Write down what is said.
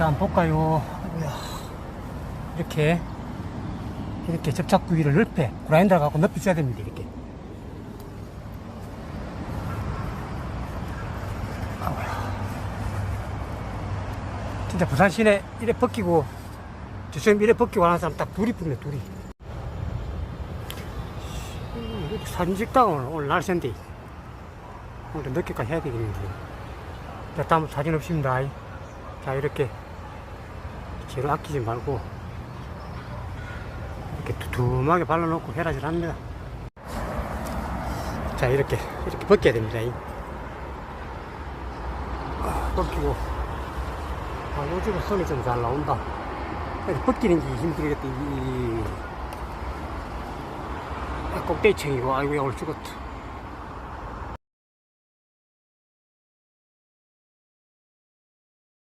자, 한번 볼까요? 이렇게, 이렇게 접착구 위를 넓게, 그라인더 갖고 넓게 써야 됩니다, 이렇게. 진짜 부산 시내 이래 벗기고, 저처럼 이래 벗기고 하는 사람 딱 둘이 뿐네, 둘이. 사진 찍다가 오늘 날샌데, 오늘 늦게까지 해야 되겠는데. 자, 다음 사진 없습니다. 자, 이렇게 재료 아끼지 말고 이렇게 두툼하게 발라놓고 해라질 합니다. 자, 이렇게, 이렇게 벗겨야 됩니다. 아, 벗기고. 아, 요즘은 손이 좀 잘 나온다. 벗기는 게 힘들겠다. 이. 아, 꼭대기층이고, 아이고 야, 오늘 죽었다.